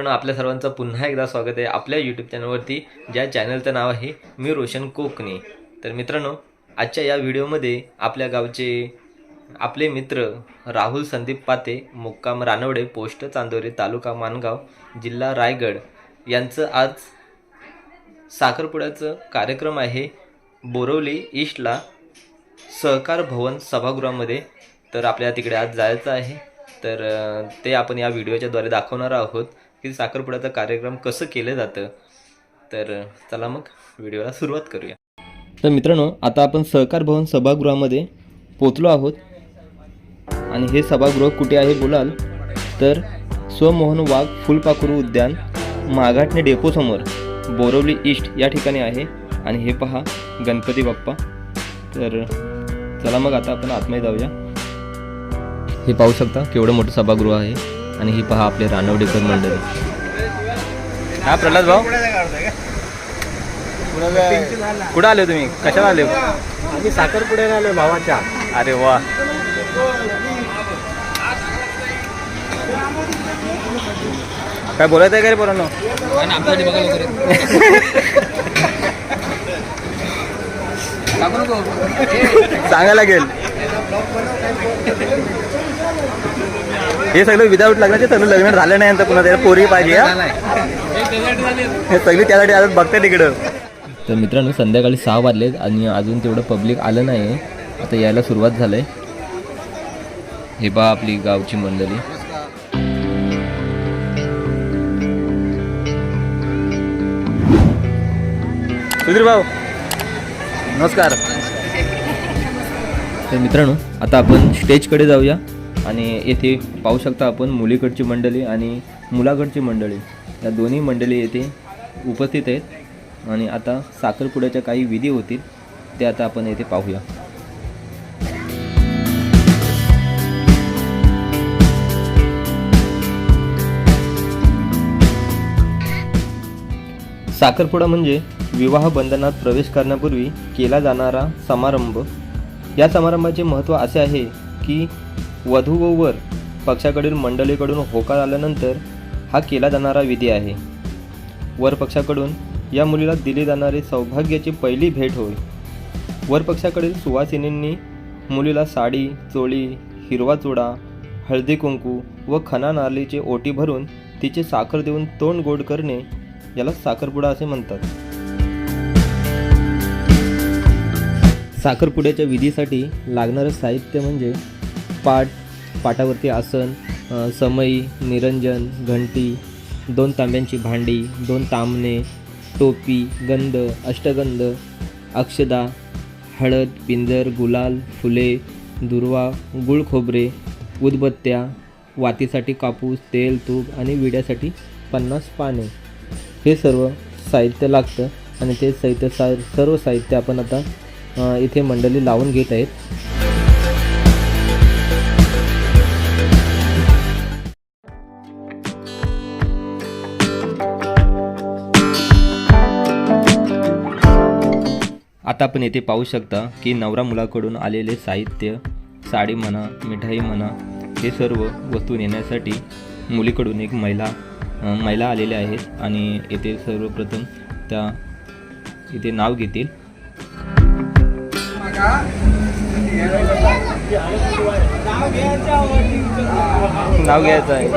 मित्रांनो आपल्या सर्वांचं पुन्हा एकदा स्वागत आहे आपल्या यूट्यूब चॅनलवरती ज्या चॅनलचं नाव आहे मी रोशन कोकणे. तर मित्रांनो आजच्या या व्हिडिओमध्ये आपल्या गावचे आपले मित्र राहुल संदीप पाते मुक्काम रानवडे पोस्ट चांदोरी तालुका मानगाव जिल्हा रायगड यांचं आज साखरपुड्याचं कार्यक्रम आहे बोरवली ईस्टला सहकार भवन सभागृहामध्ये. तर आपल्याला तिकडे आज जायचं आहे. तर ते आपण या व्हिडिओच्याद्वारे दाखवणार आहोत. की साखरपुड्याचा कार्यक्रम कसं केलं जातं? तर चला मग व्हिडिओला सुरुवात करूया. तर मित्रांनो आता आपण सहकार भवन सभागृहामध्ये पोचलो आहोत. आणि हे सभागृह कुठे आहे बोलाल? तर स्वमोहन वाघ फुलपाखरू उद्यान माघाटणे डेपोसमोर बोरवली ईस्ट या ठिकाणी आहे. आणि हे पहा गणपती बाप्पा. तर चला मग आता आपण आतमध्ये जाऊया. हे पाहू शकता केवढं मोठं सभागृह आहे. आणि ही पहा आपले रानवडेकर मंडळी. हा प्रल्हाद भाऊ? कुठं आले तुम्ही? कशाला आले? आम्ही साखरपुड्याला आलो भावाच्या. अरे वा. काय बोलायचं आहे का रे पोरांनो? सांगायला लागेल हे सगळं विदाऊट लग्नाचे सगळं लग्न झालं नाही आता पुन्हा त्याला पोरी पाहिजे हा? सगळी त्यासाठी आज बघते तिकडं तर मित्रांनो संध्याकाळी सहा वाजलेत आणि अजून तेवढं पब्लिक आलं नाही. आता यायला सुरुवात झालंय. हे पहा आपली गावची मंडळी. सुधीर भाऊ नमस्कार. तर मित्रांनो आता आपण स्टेजकडे जाऊया. आणि येथे पाहू शकता आपण मुलीकडची मंडळी आणि मुलाकडची मंडळी. या दोन्ही मंडळी येथे उपस्थित आहेत. आणि आता साखरपुड्याच्या काही विधी होतील ते आता आपण येथे पाहूया. साखरपुडा म्हणजे विवाह बंधनात प्रवेश करण्यापूर्वी केला जाणारा समारंभ. या समारंभाचे महत्त्व असे आहे की वधू व वर पक्षाकडील मंडळीकडून होकार आल्यानंतर हा केला जाणारा विधी आहे. वर पक्षाकडून या मुलीला दिली जाणारी सौभाग्याची पहिली भेट होय. वर पक्षाकडील सुवासिनींनी मुलीला साडी चोळी हिरवा चुडा हळदी कुंकू व खना नारलीचे ओटी भरून तिचे साखर देऊन तोंड गोड करणे याला साखरपुडा असे म्हणतात. साखरपुड्याच्या विधीसाठी लागणारं साहित्य म्हणजे पाट पाटावरती आसन समई निरंजन घंटी दोन तांब्यांची भांडी दोन तांबणे टोपी गंध अष्टगंध अक्षदा हळद पिंजर गुलाल फुले दुर्वा गुळ खोबरे उदबत्त्या वातीसाठी कापूस तेल तूप आणि विड्यासाठी पन्नास पाने. हे सर्व साहित्य लागतं आणि ते साहित्य सा सर्व साहित्य आपण आता इथे मंडळी लावून घेत आहेत. आता आपण येथे पाहू शकता की नवरा मुलाकडून आलेले साहित्य साडी म्हणा मिठाई म्हणा हे सर्व वस्तू नेण्यासाठी मुलीकडून एक महिला महिला आलेल्या आहेत आणि येथे सर्वप्रथम त्या इथे नाव घेतील. नाव घ्यायचं आहे.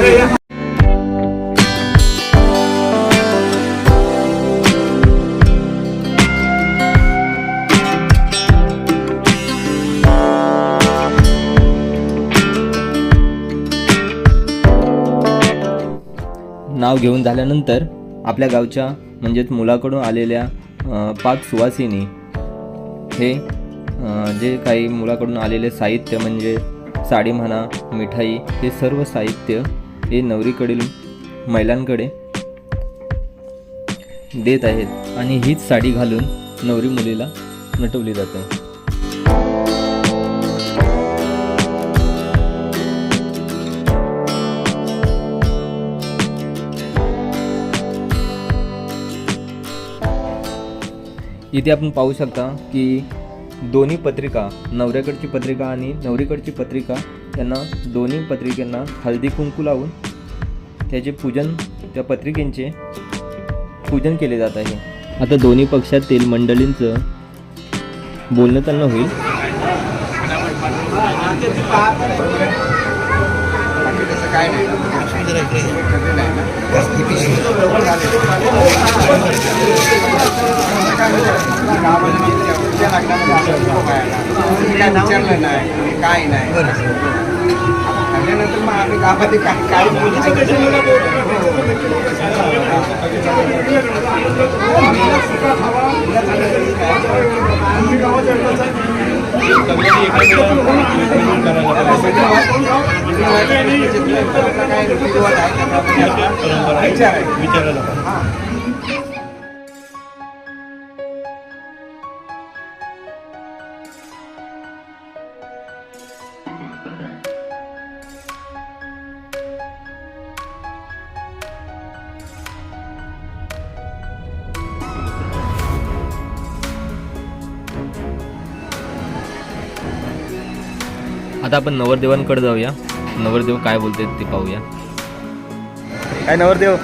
नाव घेऊन झाल्यानंतर आपल्या गावच्या म्हणजेच मुलाकडून आलेल्या पाच सुवासिनी हे जे काही मुलाकडून आलेले साहित्य म्हणजे साडी म्हणा मिठाई हे सर्व साहित्य हे नवरीकडील महिलांकडे देत आहेत आणि हीच साडी घालून नवरी मुलीला नटवली जाते. इथे आपण पाहू शकता की दोन्ही पत्रिका नवऱ्याकडची पत्रिका आणि नवरीकडची पत्रिका त्यांना दोन्ही पत्रिकांना हळदी कुंकू लावून त्याचे पूजन त्या पत्रिकेंचे पूजन केले जात आहे. आता दोन्ही पक्षातील मंडळींचं बोलणं त्यांना होईल. काय विचारलं नाही काय नाही. त्याच्यानंतर मग आम्ही गावामध्ये काय काय आता आपण नवरदेवांकडे जाऊया. नवरदेव काय बोलते ते पाहूया. काय नवरदेव?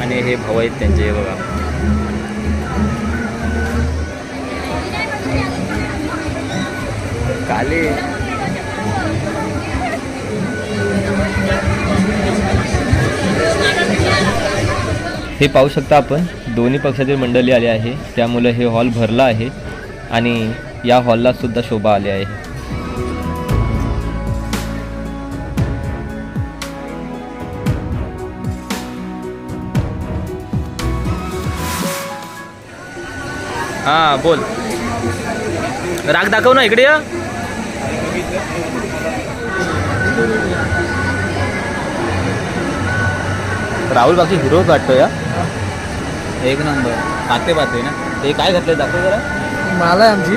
आणि हे भाऊ आहेत त्यांचे बघा. काले. हे पाहू शकता आपण दोन्ही पक्षातील मंडळी आले आहे. त्यामुळे हे हॉल भरला आहे आणि या हॉलला सुद्धा शोभा आली आहे. हा बोल. राग दाखव ना इकडे राहुल बाकी हिरो वाटतो या. एक नंबर पाते पाते ना. ते काय घातले दाखव जरा. माला आहे आमची.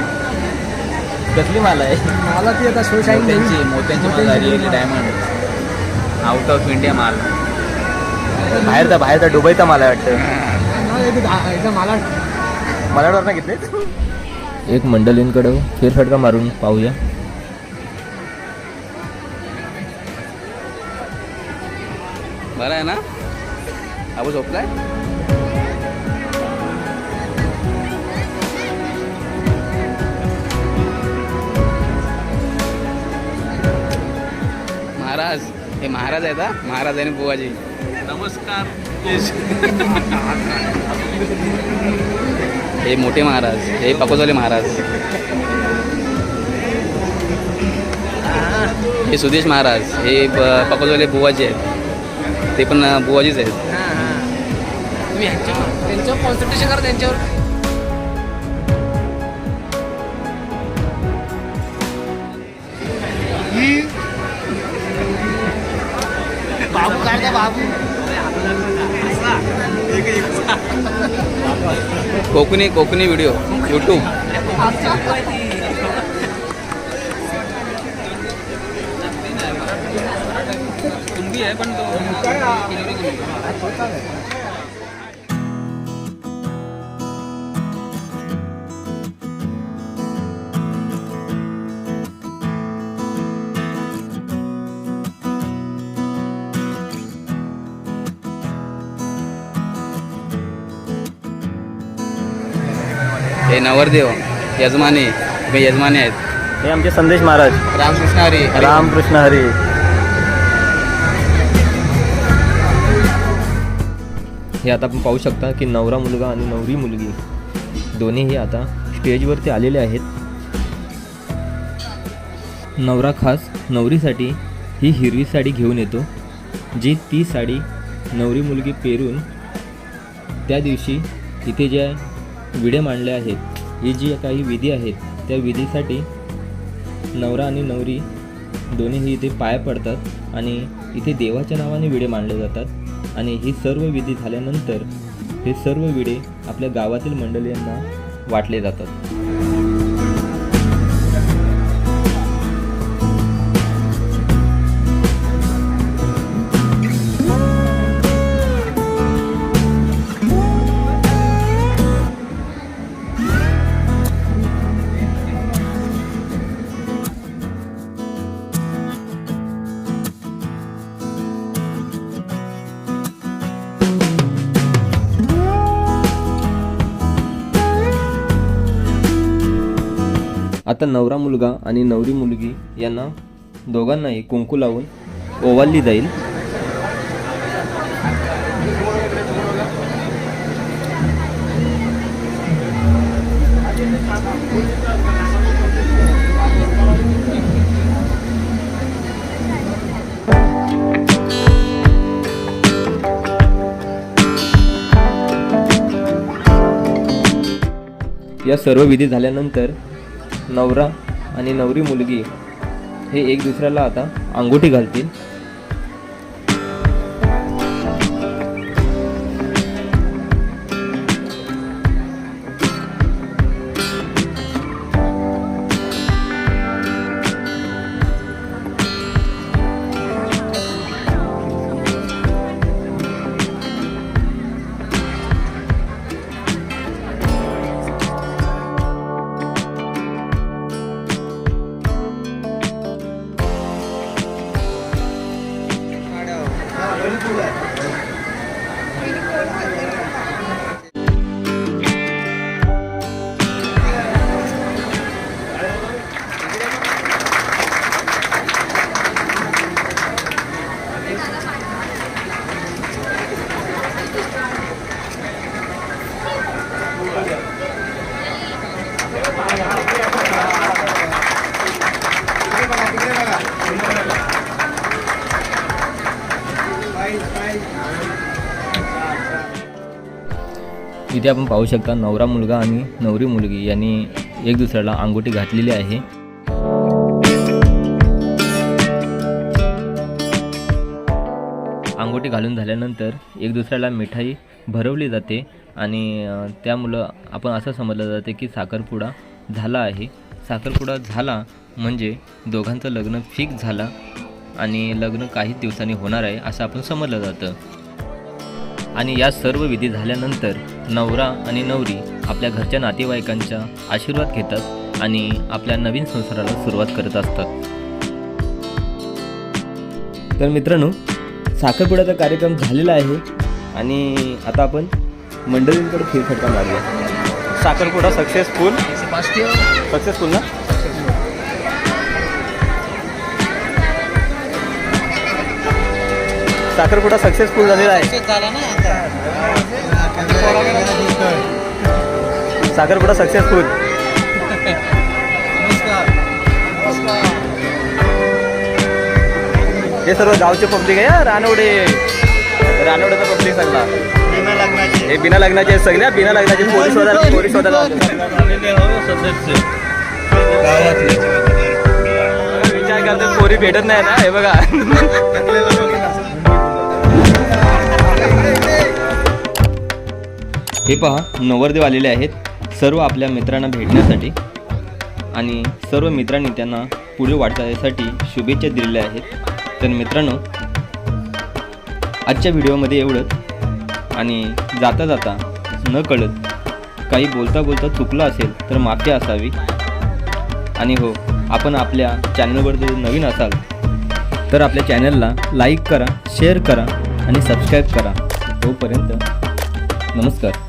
कसली माला आहे? माला ती आता शो शाईन मोत्यांची मोत्यांची माला really diamond out of India माल. बाहेरचा बाहेरचा दुबईचा माल आहे वाटतं. एकदम मला. मला वाटतं घेतले एक मंडळींकडं फेरफटका मारून पाहूया. बरं आहे ना? अबू झोपलाय महाराज हे महाराज आहेत हा? महाराज आणि बुवाजी. नमस्कार. हे मोठे महाराज हे पकोजवाले महाराज. हे सुदेश महाराज हे पकोजवाले बुवाजी आहेत. ते पण बुवाजीच आहेत. तुम्ही ह्यांच्यावर त्यांच्यावर कॉन्सन्ट्रेशन करा त्यांच्यावर. बाबू काय काय बाबू? कोकणी कोकणी व्हिडिओ यूट्यूब हे नवरदेव यजमानी हे यजमानी आहेत. हे आमचे संदेश महाराज. रामकृष्ण हरी. हरी रामकृष्ण हरी. हे आता आपण पाहू शकता की नवरा मुलगा आणि नवरी मुलगी दोन्हीही आता स्टेजवरती आलेले आहेत. नवरा खास नवरीसाठी ही हिरवी साडी घेऊन येतो जी ती साडी नवरी मुलगी पेरून त्या दिवशी इथे ज्या विडे मांडले आहेत. ही जी काही विधी आहेत त्या विधीसाठी नवरा आणि नवरी दोन्हीही इथे पाया पडतात आणि इथे देवाच्या नावाने विडे मांडले जातात. आणि ही सर्व विधी झाल्यानंतर हे सर्व विडे आपल्या गावातील मंडळींना वाटले जातात. आता नवरा मुलगा आणि नवरी मुलगी यांना दोघांनाही कुंकू लावून ओवाळली जाईल. या सर्व विधी झाल्यानंतर नवरा आणि नवरी मुलगी हे एक दुसऱ्याला आता अंगुठी घालतील. तिथे आपण पाहू शकता नवरा मुलगा आणि नवरी मुलगी यांनी एक दुसऱ्याला अंगुठी घातलेली आहे. अंगुठी घालून झाल्यानंतर एक दुसऱ्याला मिठाई भरवली जाते आणि त्यामुळं आपण असं समजलं जाते की साखरपुडा झाला आहे. साखरपुडा झाला म्हणजे दोघांचं लग्न फिक्स झालं आणि लग्न काहीच दिवसांनी होणार आहे असं आपण समजलं जातं. आणि या सर्व विधी झाल्यानंतर नवरा आणि नवरी आपल्या घरच्या नातेवाईकांचा आशीर्वाद घेतात आणि आपल्या नवीन संसाराला सुरुवात करत असतात. तर मित्रांनो साखरपुड्याचा कार्यक्रम झालेला आहे आणि आता आपण मंडळींकडे फेरफटका मारूया साखरपुडा सक्सेसफुल सक्सेसफुल ना? साखरपुडा सक्सेसफुल झालेला आहे? साखरपुडा सक्सेसफुल हे सर्व गावचे पब्लिक आहे हा, रानवडे. रानवड्याचा पब्लिक सगळा. हे बिना लग्नाचे आहेत सगळे हा, बिना लग्नाचे पोरी शोधायला पोरी शोधायला विचार करतो पोरी भेटत नाही ना हे बघा. हे पहा नवरदेव आलेले आहेत सर्व आपल्या मित्रांना भेटण्यासाठी. आणि सर्व मित्रांनी त्यांना पुढे वाटण्यासाठी शुभेच्छा दिलेल्या आहेत. तर मित्रांनो आजच्या व्हिडिओमध्ये एवढंच. आणि जाता जाता न कळत काही बोलता बोलता चुकलं असेल तर माफी असावी. आणि हो आपण आपल्या चॅनलवर जर नवीन असाल तर आपल्या चॅनलला लाईक करा शेअर करा आणि सबस्क्राईब करा. तोपर्यंत नमस्कार.